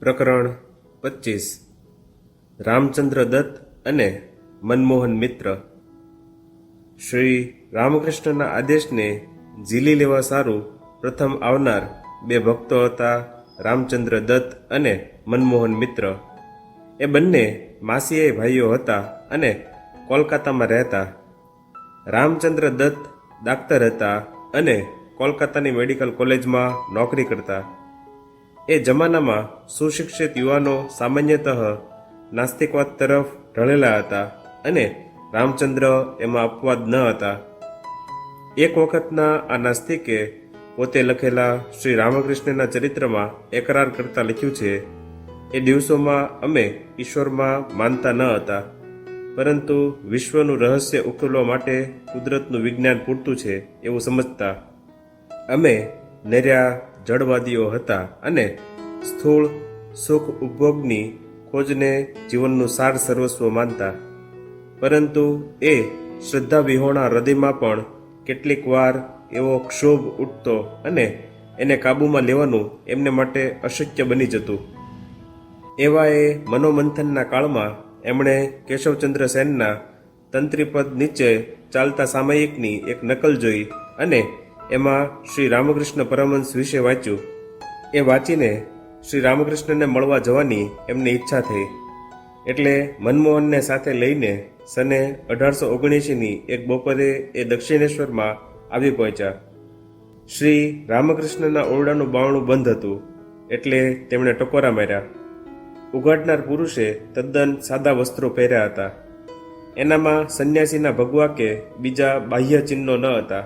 પ્રકરણ પચીસ. રામચંદ્ર દત્ત અને મનમોહન મિત્ર. શ્રી રામકૃષ્ણના આદેશને ઝીલી લેવા સારું પ્રથમ આવનાર બે ભક્તો હતા, રામચંદ્ર દત્ત અને મનમોહન મિત્ર. એ બંને માસીએ ભાઈઓ હતા અને કોલકાતામાં રહેતા. રામચંદ્ર દત્ત ડાક્ટર હતા અને કોલકાતાની મેડિકલ કોલેજમાં નોકરી કરતા. એ જમાનામાં સુશિક્ષિત યુવાનો સામાન્યતઃ નાસ્તિકવાદ તરફ ઢળેલા હતા અને રામચંદ્ર એમાં અપવાદ ન હતા. એક વખતના આ નાસ્તિકે પોતે લખેલા શ્રી રામકૃષ્ણના ચરિત્રમાં એકરાર કરતા લખ્યું છે, એ દિવસોમાં અમે ઈશ્વરમાં માનતા ન હતા, પરંતુ વિશ્વનું રહસ્ય ઉકેલવા માટે કુદરતનું વિજ્ઞાન પૂરતું છે એવું સમજતા. અમે નર્યા જળવાદીઓ હતા અને સ્થૂળ સુખ ઉપભોગની ખોજને જીવનનું સાર સર્વસ્વ માનતા. પરંતુ એ શ્રદ્ધા વિહોણા હૃદયમાં પણ કેટલીક વાર એવો ક્ષોભ ઉઠતો અને એને કાબૂમાં લેવાનું એમને માટે અશક્ય બની જતું. એવા એ મનોમંથનના કાળમાં એમણે કેશવચંદ્ર સેનના તંત્રીપદ નીચે ચાલતા સામયિકની એક નકલ જોઈ અને એમાં શ્રી રામકૃષ્ણ પરમહંસ વિશે વાંચ્યું. એ વાંચીને શ્રી રામકૃષ્ણને મળવા જવાની એમની ઈચ્છા થઈ. એટલે મનમોહનને સાથે લઈને સને અઢારસો ઓગણએંશીની એક બપોરે એ દક્ષિણેશ્વરમાં આવી પહોંચ્યા. શ્રી રામકૃષ્ણના ઓરડાનું બાવણું બંધ હતું, એટલે તેમણે ટકોરા માર્યા. ઉઘાડનાર પુરુષે તદ્દન સાદા વસ્ત્રો પહેર્યા હતા. એનામાં સંન્યાસીના ભગવા કે બીજા બાહ્ય ચિહ્નો ન હતા.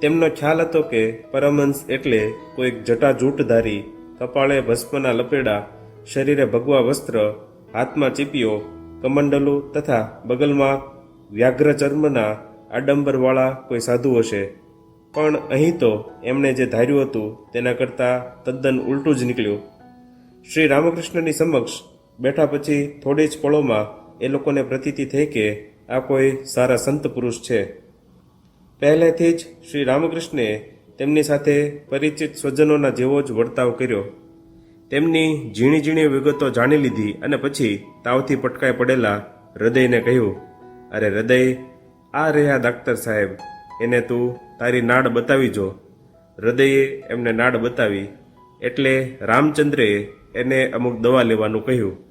તેમનો ખ્યાલ હતો કે પરમહંસ એટલે કોઈક જટાજૂટધારી કપાળે ભસ્મના લપેડા, શરીરે ભગવા વસ્ત્ર, હાથમાં ચીપીઓ કમંડલું તથા બગલમાં વ્યાઘ્ર ચર્મના આડંબરવાળા કોઈ સાધુ હશે. પણ અહીં તો એમણે જે ધાર્યું હતું તેના કરતાં તદ્દન ઉલટું જ નીકળ્યું. શ્રી રામકૃષ્ણની સમક્ષ બેઠા પછી થોડી જ પળોમાં એ લોકોને પ્રતીતિ થઈ કે આ કોઈ સારા સંત પુરુષ છે. પહેલેથી જ શ્રી રામકૃષ્ણે તેમની સાથે પરિચિત સ્વજનોના જેવો જ વર્તાવ કર્યો. તેમની ઝીણી ઝીણી વિગતો જાણી લીધી અને પછી તાવથી પટકાઈ પડેલા હૃદયને કહ્યું, અરે હૃદય, આ રહ્યા ડાક્ટર સાહેબ. એને તું તારી નાડ બતાવી જો. હૃદયે એમને નાડ બતાવી એટલે રામચંદ્રએ એને અમુક દવા લેવાનું કહ્યું.